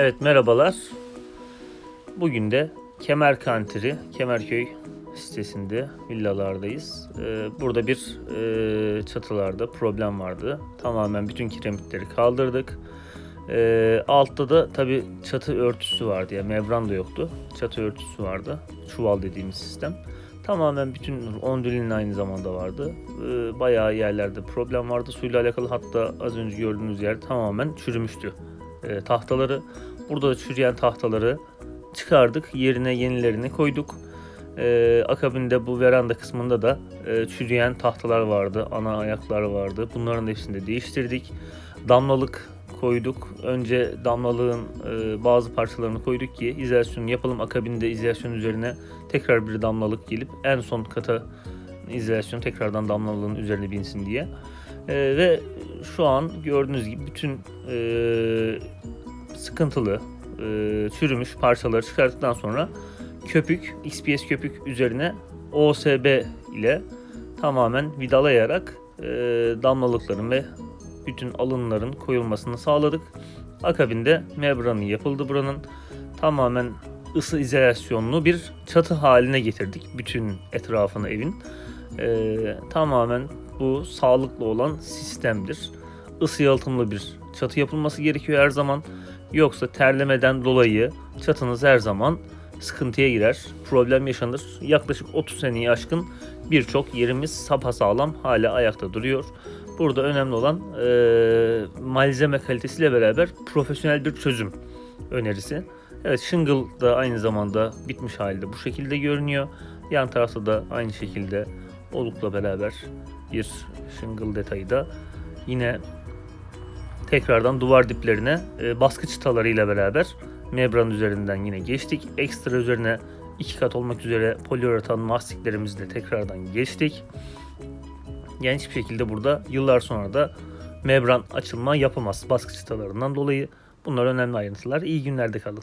Evet merhabalar. Bugün de Kemer Kantiri, Kemerköy sitesinde villalardayız. Ee, burada bir e, çatılarda problem vardı. Tamamen bütün kiremitleri kaldırdık. Ee, altta da tabi çatı örtüsü vardı ya membran da yoktu. Çatı örtüsü vardı. Çuval dediğimiz sistem. Tamamen bütün ondülinin aynı zamanda vardı. Ee, bayağı yerlerde problem vardı. Suyla alakalı hatta az önce gördüğünüz yer tamamen çürümüştü. Ee, tahtaları burada da çürüyen tahtaları çıkardık. Yerine yenilerini koyduk. Ee, akabinde bu veranda kısmında da e, çürüyen tahtalar vardı. Ana ayaklar vardı. Bunların hepsini de değiştirdik. Damlalık koyduk. Önce damlalığın e, bazı parçalarını koyduk ki izolasyonu yapalım. Akabinde izolasyon üzerine tekrar bir damlalık gelip en son kata izolasyon tekrardan damlalığın üzerine binsin diye. E, ve şu an gördüğünüz gibi bütün e, sıkıntılı, e, çürümüş parçaları çıkarttıktan sonra köpük, XPS köpük üzerine OSB ile tamamen vidalayarak e, damlalıkların ve bütün alınların koyulmasını sağladık. Akabinde membranı yapıldı buranın. Tamamen ısı izolasyonlu bir çatı haline getirdik bütün etrafını evin. Ee, tamamen bu sağlıklı olan sistemdir. Isı yalıtımlı bir çatı yapılması gerekiyor her zaman. Yoksa terlemeden dolayı çatınız her zaman sıkıntıya girer, problem yaşanır. Yaklaşık 30 seneyi aşkın birçok yerimiz sapasağlam hala ayakta duruyor. Burada önemli olan e, malzeme kalitesiyle beraber profesyonel bir çözüm önerisi. Evet shingle da aynı zamanda bitmiş halde bu şekilde görünüyor. Yan tarafta da aynı şekilde olukla beraber bir shingle detayı da yine tekrardan duvar diplerine e, baskı çıtalarıyla beraber membran üzerinden yine geçtik. Ekstra üzerine iki kat olmak üzere poliuretan mastiklerimizi de tekrardan geçtik. Yani hiçbir şekilde burada yıllar sonra da membran açılma yapamaz baskı çıtalarından dolayı. Bunlar önemli ayrıntılar. İyi günlerde kalın.